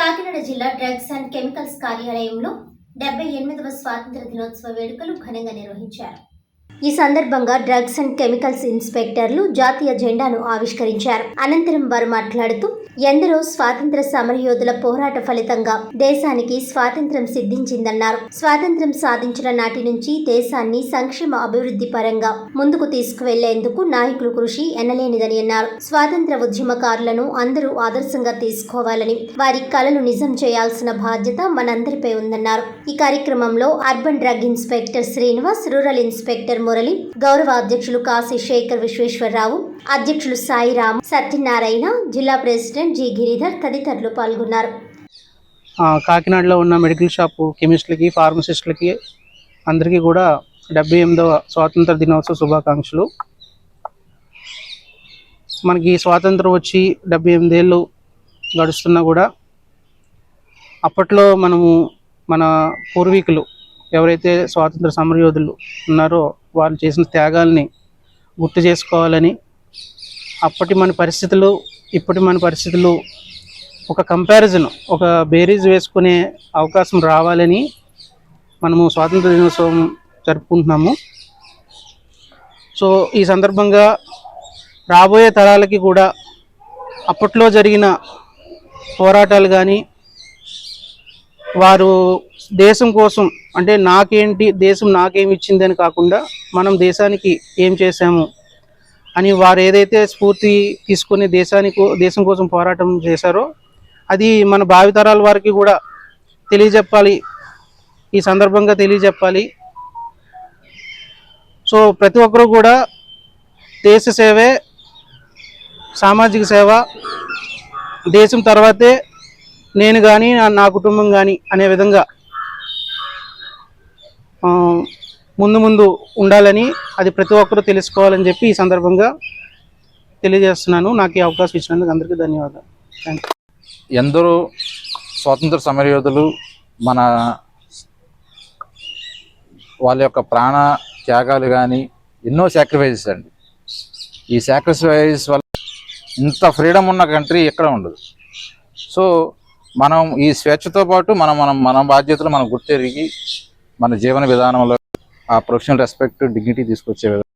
కాకినాడ జిల్లా drugs and chemicals కార్యాలయంలో డెబ్బై ఎనిమిదవ స్వాతంత్ర దినోత్సవ వేడుకలు ఘనంగా నిర్వహించారు. ఈ సందర్భంగా డ్రగ్స్ అండ్ కెమికల్స్ ఇన్స్పెక్టర్లు జాతీయ జెండాను ఆవిష్కరించారు. అనంతరం వారు మాట్లాడుతూ ఎందరో స్వాతంత్ర సమరయోధుల పోరాట ఫలితంగా దేశానికి స్వాతంత్ర్యం సిద్ధించిందన్నారు. స్వాతంత్ర్యం సాధించిన నాటి నుంచి దేశాన్ని సంక్షేమ అభివృద్ధి పరంగా ముందుకు తీసుకువెళ్ళేందుకు నాయకులు కృషి ఎనలేనిదని అన్నారు. స్వాతంత్ర ఉద్యమకారులను అందరూ ఆదర్శంగా తీసుకోవాలని వారి కలలు నిజం చేయాల్సిన బాధ్యత మనందరిపై ఉందన్నారు. ఈ కార్యక్రమంలో urban drug inspector Srinivas rural inspector Murali గౌరవ అధ్యక్షులు కాశీ శేఖర్ విశ్వేశ్వరరావు అధ్యక్షులు సాయిరామ్ సత్యనారాయణ జిల్లా ప్రెసిడెంట్ జి గిరిధర్ తదితరులు పాల్గొన్నారు. కాకినాడలో ఉన్న మెడికల్ షాపు కెమిస్ట్లకి ఫార్మసిస్టులకి అందరికీ కూడా డెబ్బై ఎనిమిదవ స్వాతంత్ర దినోత్సవ శుభాకాంక్షలు. మనకి స్వాతంత్రం వచ్చి డెబ్బై ఎనిమిదేళ్ళు గడుస్తున్నా కూడా అప్పట్లో మనము మన పూర్వీకులు ఎవరైతే స్వాతంత్ర సమరయోధులు ఉన్నారో వాళ్ళు చేసిన త్యాగాల్ని గుర్తు చేసుకోవాలని అప్పటి మన పరిస్థితులు ఇప్పటి మన పరిస్థితులు ఒక కంపారిజన్ ఒక బేరీజ్ వేసుకునే అవకాశం రావాలని మనము స్వాతంత్ర దినోత్సవం జరుపుకుంటున్నాము. సో ఈ సందర్భంగా రాబోయే తరాలకి కూడా అప్పట్లో జరిగిన పోరాటాలు కానీ వారు దేశం కోసం అంటే నాకేంటి దేశం నాకేమి ఇచ్చింది అని కాకుండా మనం దేశానికి ఏం చేశాము అని వారు ఏదైతే స్ఫూర్తి తీసుకొని దేశానికి దేశం కోసం పోరాటం చేశారో అది మన భావితరాల వారికి కూడా తెలియజెప్పాలి. ఈ సందర్భంగా తెలియజెప్పాలి. సో ప్రతి ఒక్కరూ కూడా దేశ సేవే సామాజిక సేవ దేశం తర్వాతే నేను కానీ నా కుటుంబం కానీ అనే విధంగా ముందు ముందు ఉండాలని అది ప్రతి ఒక్కరూ తెలుసుకోవాలని చెప్పి ఈ సందర్భంగా తెలియజేస్తున్నాను. నాకు ఈ అవకాశం ఇచ్చినందుకు అందరికీ ధన్యవాదాలు. థ్యాంక్ ఎందరో స్వాతంత్ర సమరయోధులు మన వాళ్ళ యొక్క ప్రాణ త్యాగాలు కానీ ఎన్నో సాక్రిఫైజెస్ అండి. ఈ సాక్రిఫైస్ వల్ల ఇంత ఫ్రీడమ్ ఉన్న కంట్రీ ఎక్కడ ఉండదు. సో మనం ఈ స్వేచ్ఛతో పాటు మనం మనం మన బాధ్యతలు మనం గుర్తెరిగి మన జీవన విధానంలో ఆ ప్రొఫెషనల్ రెస్పెక్ట్ డిగ్నిటీ తీసుకొచ్చే విధంగా